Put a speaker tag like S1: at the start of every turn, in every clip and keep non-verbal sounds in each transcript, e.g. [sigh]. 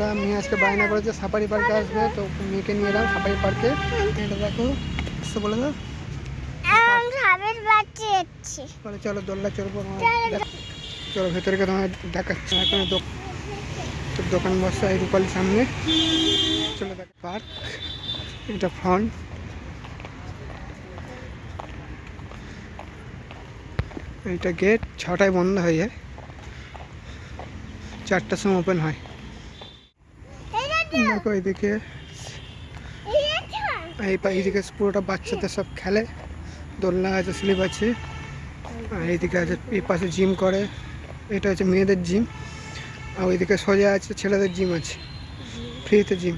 S1: বন্ধুরা মেয়ে আজকে বায়না করেছে সাফারি পার্কে আসবে তো মেয়েকে নিয়ে এলাম সাফারি পার্কে এটা দেখো এসে বলে দাও
S2: আমি ভাবের বাচ্চা যাচ্ছি
S1: বলে চলো দোল্লা চলবো আমার দেখ- চলো ভেতরে গিয়ে তোমার দেখাচ্ছি এখন দোক- তো দোকান বসা এই রূপালির সামনে চলো দেখ পার্ক এটা ফ্রন্ট এইটা গেট ছটায় বন্ধ হয়ে যায় চারটার সময় ওপেন হয় দেখো এইদিকে এই এইদিকে পুরোটা বাচ্চাদের সব খেলে। দোলনা আছে, স্লিপ আছে। আর এইদিকে আছে, এই পাশে জিম করে। এটা হচ্ছে মেয়েদের জিম। আর ওইদিকে সোজা আছে, ছেলেদের জিম আছে। ফ্রিতে জিম।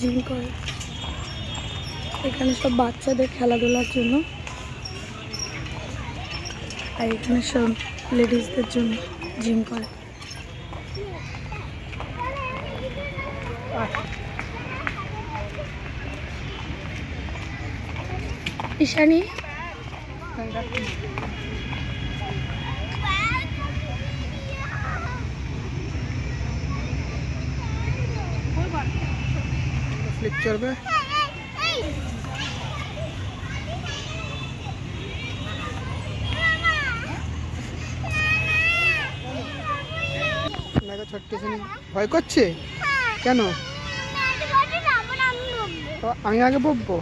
S3: জিম করে। এখানে সব বাচ্চাদের খেলাধুলার জন্য। আর এখানে সব লেডিসদের জন্য জিম করে। ঈশানী?
S1: দেখো ছোট্ট শুনি ভয় করছে? কেন? আমি আগে বকবো?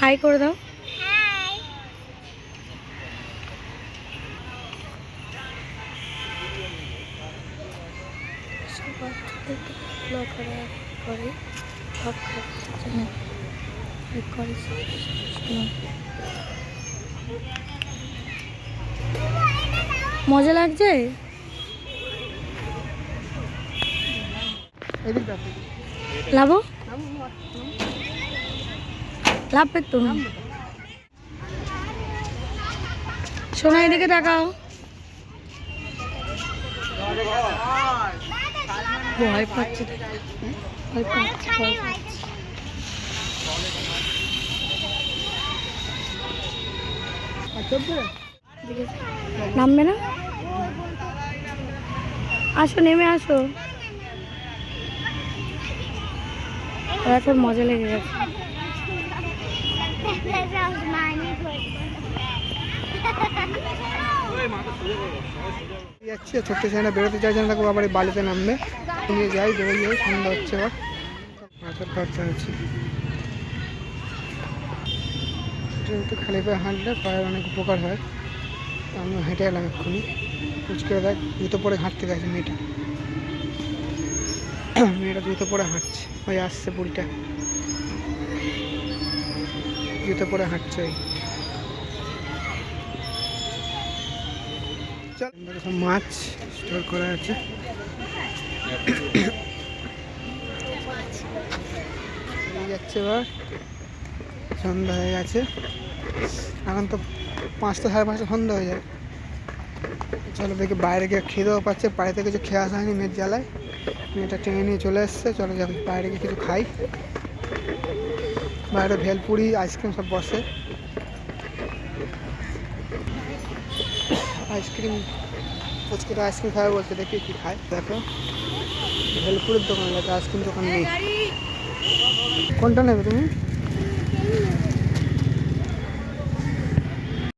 S3: হাই করে দাও। সব করে মজা লাগছে? লাভো লাভ তো সোনা এদিকে তাকাও। ভয় পাচ্ছে। ভয় পাচ্ছে নামবে না? আসো নেমে আসো। ওরা মজা লেগে গেছে। [laughs]
S1: যাচ্ছে ছোট্ট ছেলেটা বেরোতে চাইছে না, তাকে আবার বালিতে নামবে। নিয়ে যাই, বেরোই যাই সন্ধ্যা হচ্ছে মাছের খরচা আছে একটু খালি পায়ে হাঁটলে পায়ের অনেক উপকার হয় আমি হেঁটে এলাম এক্ষুনি। ফুচকে দেখ, জুতো পরে হাঁটতে গেছে মেয়েটা। মেয়েটা জুতো পরে হাঁটছে, ওই আসছে বুড়িটা। জুতো পরে হাঁটছে ওই। চল। মাছ স্টোর করা আছে। যাচ্ছে এবার। সন্ধ্যা হয়ে গেছে। এখন তো পাঁচটা সাড়ে পাঁচটা সন্ধ্যা হয়ে যায় চলো দেখি বাইরে গিয়ে খেতেও পাচ্ছে। বাড়িতে কিছু খেয়ে আসা হয়নি মেয়ের জ্বালায়। মেয়েটা টেনে নিয়ে চলে এসছে। চলো যাব বাইরে গিয়ে কিছু খাই। বাইরে ভেলপুরি, আইসক্রিম সব বসে। আইসক্রিম ফুচকুটা আইসক্রিম খাবে বলছে দেখি কী খায়। দেখো ভেলপুরের দোকান গেছে আইসক্রিম দোকান নেই। কোনটা নেবে তুমি?